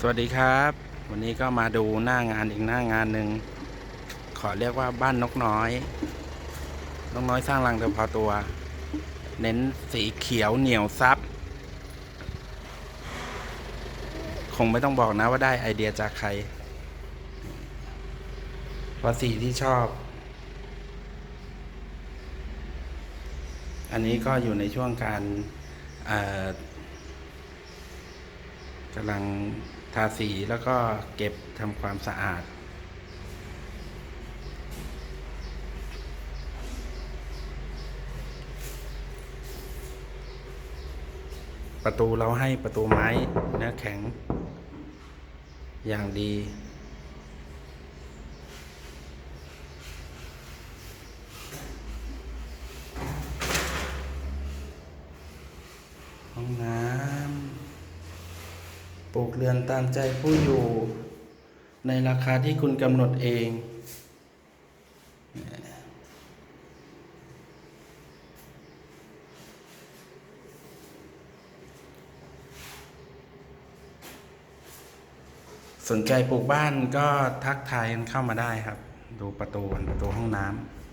สวัสดีครับ วันนี้ก็มาดูหน้างานอีกหน้างานหนึ่งขอเรียกว่าบ้านนกน้อย นกน้อยสร้างรังแต่พอตัว เน้นสีเขียวเหนียวซับ คงไม่ต้องบอกนะว่าได้ไอเดียจากใครเพราะสีที่ชอบ อันนี้ก็อยู่ในช่วงการกำลัง ทาสีแล้วก็เก็บทำความสะอาด ประตูเราให้ประตูไม้เนื้อแข็ง อย่างดีห้องน้ำ ลูกเรือนตามใจผู้อยู่ ในราคาที่คุณกำหนดเอง สนใจปลูกบ้านก็ทักทายกันเข้ามาได้ครับ ดูประตูประตูห้องน้ำ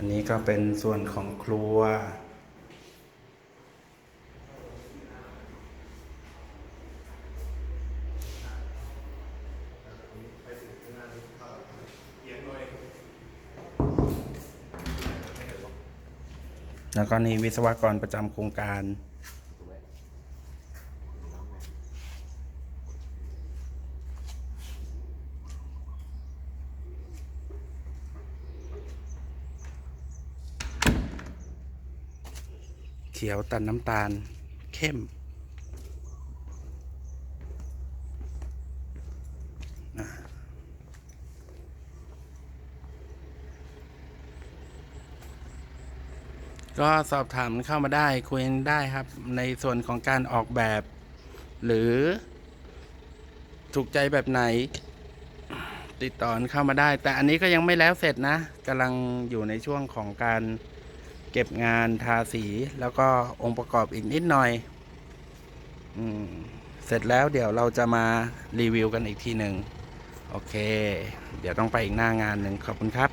อันนี้ก็เป็นส่วนของครัว แล้วก็นี่วิศวกรประจำโครงการ เขียวตัดน้ำตาลเข้มอะก็สอบถามเข้ามาได้คุยได้ครับ ในส่วนของการออกแบบ หรือ ถูกใจแบบไหน ติดต่อเข้ามาได้ แต่อันนี้ก็ยังไม่แล้วเสร็จนะกำลังอยู่ในช่วงของการ เก็บงานทาสีแล้วก็องค์ประกอบอีกนิดหน่อยอเสร็จแล้วเดี๋ยวเราจะมารีวิวกันอีกทีหนึ่งโอเค เดี๋ยวต้องไปอีกหน้างานหนึ่งขอบคุณครับ